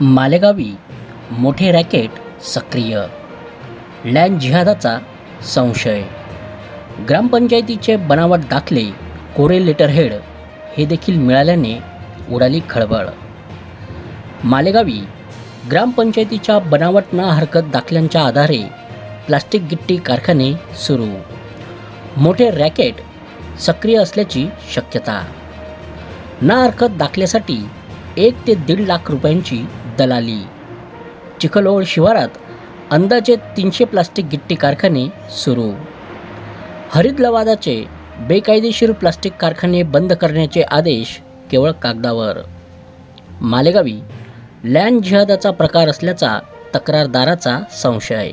मालेगावी मोठे रॅकेट सक्रिय. लँड जिहादाचा संशय. ग्रामपंचायतीचे बनावट दाखले कोरे लेटरहेड हे देखील मिळाल्याने उडाली खळबळ. मालेगावी ग्रामपंचायतीच्या बनावट ना हरकत दाखल्यांच्या आधारे प्लास्टिक गिट्टी कारखाने सुरू. मोठे रॅकेट सक्रिय असल्याची शक्यता. ना हरकत दाखल्यासाठी एक ते दीड लाख रुपयांची दलाली चिखलोळ शिवारात अंदाजे तीनशे प्लास्टिक गिट्टी कारखाने सुरू. हरित लवादाचे बेकायदेशीर प्लास्टिक कारखाने बंद करण्याचे आदेश केवळ कागदावर. मालेगावी लँड जिहादाचा प्रकार असल्याचा तक्रारदाराचा संशय.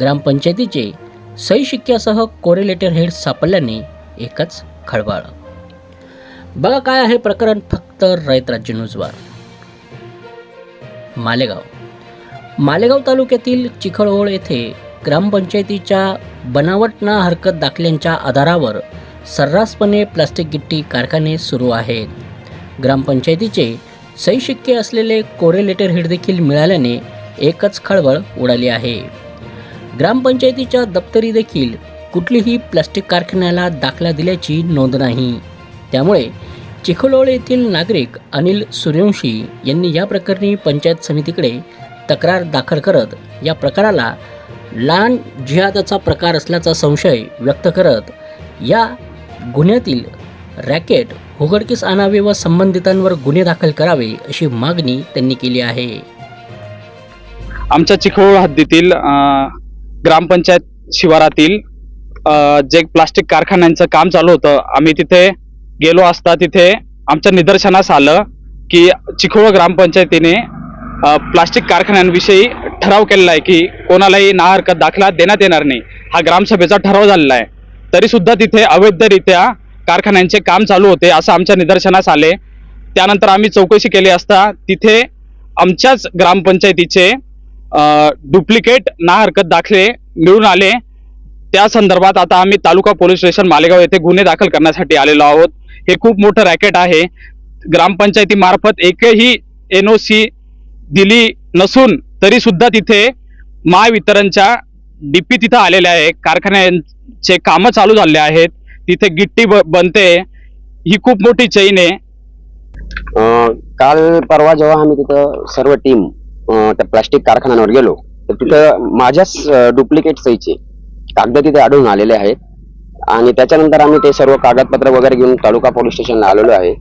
ग्रामपंचायतीचे सहीशिक्क्यासह शिक्क्यासह कोरेलेटर हेड सापडल्याने एकच खळबळ. बघा काय आहे प्रकरण फक्त रयत राज्य न्यूजवर. मालेगाव. मालेगाव तालुक्यातील चिखळहोळ येथे ग्रामपंचायतीच्या बनावट ना हरकत दाखल्यांच्या आधारावर सर्रासपणे प्लास्टिक गिट्टी कारखाने सुरू आहेत. ग्रामपंचायतीचे सैशिक्य असलेले कोरेलेटर हेड देखील मिळाल्याने एकच खळबळ उडाली आहे. ग्रामपंचायतीच्या दप्तरी देखील कुठलीही प्लास्टिक कारखान्याला दाखला दिल्याची नोंद नाही. त्यामुळे चिखलोळ येथील नागरिक अनिल सूर्यवंशी यांनी या प्रकरणी पंचायत समितीकडे तक्रार दाखल करत या प्रकाराला लहान जिहादाचा प्रकार असल्याचा संशय व्यक्त करत या गुन्ह्यातील रॅकेट उघडकीस आणावे व संबंधितांवर गुन्हे दाखल करावे अशी मागणी त्यांनी केली आहे. आमच्या चिखोळ हद्दीतील ग्रामपंचायत शिवारातील जे प्लास्टिक कारखान्यांचं काम चालू होतं आम्ही तिथे गेलो असता तिथे आमच्या निदर्शनास आलं की चिखोळ ग्रामपंचायतीने प्लास्टिक कारखान्यांविषयी ठराव केलेला आहे की कोणालाही ना हरकत दाखला देण्यात येणार नाही. हा ग्रामसभेचा ठराव झालेला आहे. तरी सुद्धा तिथे अवैधरित्या कारखान्यांचे काम चालू होते असं आमच्या निदर्शनास आले. त्यानंतर आम्ही चौकशी केली असता तिथे आमच्याच ग्रामपंचायतीचे डुप्लिकेट ना हरकत दाखले मिळून आले. त्या संदर्भात आता आम्ही तालुका पोलीस स्टेशन मालेगाव येथे गुन्हे दाखल करण्यासाठी आलेलो आहोत. हे खूप मोठं रॅकेट आहे. ग्रामपंचायतीमार्फत एकही एन ओ सी दिली नसून तरीसुद्धा तिथे महावितरणच्या डी पी तिथं आलेल्या आहे कारखान्यांचे कामं चालू झाले आहेत. तिथे गिट्टी ब- बनते. ही खूप मोठी चैन आहे. काल परवा जेव्हा आम्ही तिथं सर्व टीम त्या प्लास्टिक कारखान्यावर गेलो तर तिथं माझ्याच डुप्लिकेट सहीचे कागद तिथे आढळून आलेले आहेत. आणि त्याच्यानंतर आम्ही ते सर्व कागदपत्र वगैरे घेऊन तालुका पोलीस स्टेशनला आलेलो आहे.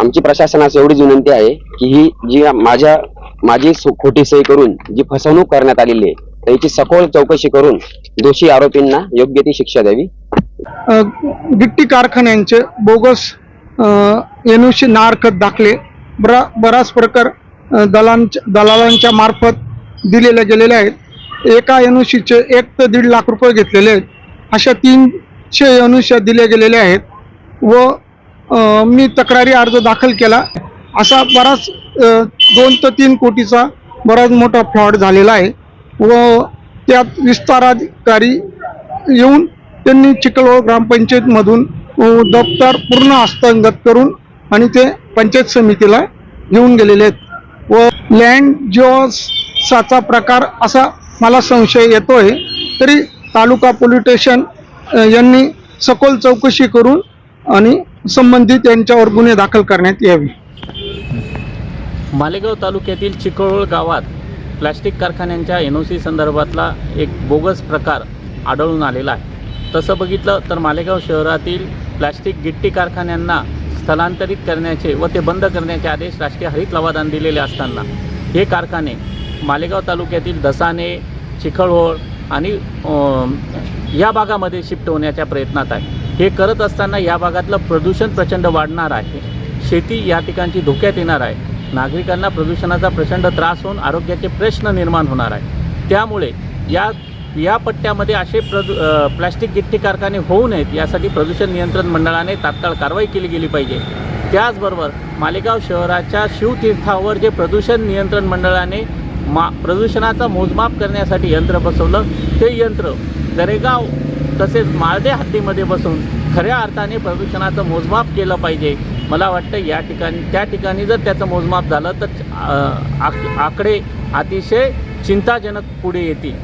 आमची प्रशासनास एवढीच विनंती आहे की ही जी माझ्या माझी खोटी सही करून जी फसवणूक करण्यात आलेली आहे त्याची सखोल चौकशी करून दोषी आरोपींना योग्य ती शिक्षा द्यावी. गिट्टी कारखान्यांचे बोगस एनओसी नारखत दाखले बरा बराच प्रकार दलांच्या दलालांच्या मार्फत दिलेले गेलेले आहेत. एका एनओसीचे एक ते दीड लाख रुपये घेतलेले आहेत. अशा तीनशे एनओशी दिले गेलेले आहेत व मी तक्रारी अर्ज दाखल केला. असा बराच दोन ते तीन कोटीचा बराच मोठा फ्रॉड झालेला आहे व त्यात विस्ताराधिकारी येऊन त्यांनी चिखलवाड ग्रामपंचायतमधून दप्तर पूर्ण हस्तांगत करून आणि ते पंचायत समितीला घेऊन गेलेले आहेत. व लँड जॉसाचा प्रकार असा मला संशय येतोय. तरी तालुका पोलीस स्टेशन यांनी सखोल चौकशी करून आणि संबंधित यांच्यावर गुन्हे दाखल करण्यात यावे. मालेगाव तालुक्यातील चिखळोळ गावात प्लॅस्टिक कारखान्यांच्या एन ओ सी संदर्भातला एक बोगस प्रकार आढळून आलेला आहे. तसं बघितलं तर मालेगाव शहरातील प्लॅस्टिक गिट्टी कारखान्यांना स्थलांतरित करण्याचे व ते बंद करण्याचे आदेश राष्ट्रीय हरित लवादान दिलेले असताना हे कारखाने मालेगाव तालुक्यातील दसाने चिखळहोळ आणि या भागामध्ये शिफ्ट होण्याच्या प्रयत्नात आहे. हे करत असताना या भागातलं प्रदूषण प्रचंड वाढणार आहे. शेती या ठिकाणची धोक्यात येणार आहे. नागरिकांना प्रदूषणाचा प्रचंड त्रास होऊन आरोग्याचे प्रश्न निर्माण होणार आहे. त्यामुळे या या पट्ट्यामध्ये असे प्रदू प्लॅस्टिक गिट्टी कारखाने होऊ नयेत यासाठी प्रदूषण नियंत्रण मंडळाने तात्काळ कारवाई केली गेली पाहिजे. त्याचबरोबर मालेगाव शहराच्या शिवतीर्थावर जे प्रदूषण नियंत्रण मंडळाने मा प्रदूषणाचा मोजमाप करण्यासाठी यंत्र बसवलं. ते यंत्र दरेगाव तसेच माळदे हद्दीमध्ये बसून खऱ्या अर्थाने प्रदूषणाचं मोजमाप केलं पाहिजे. मला वाटतं या ठिकाणी त्या ठिकाणी जर त्याचं मोजमाप झालं तर आक आकडे अतिशय चिंताजनक पुढे येतील.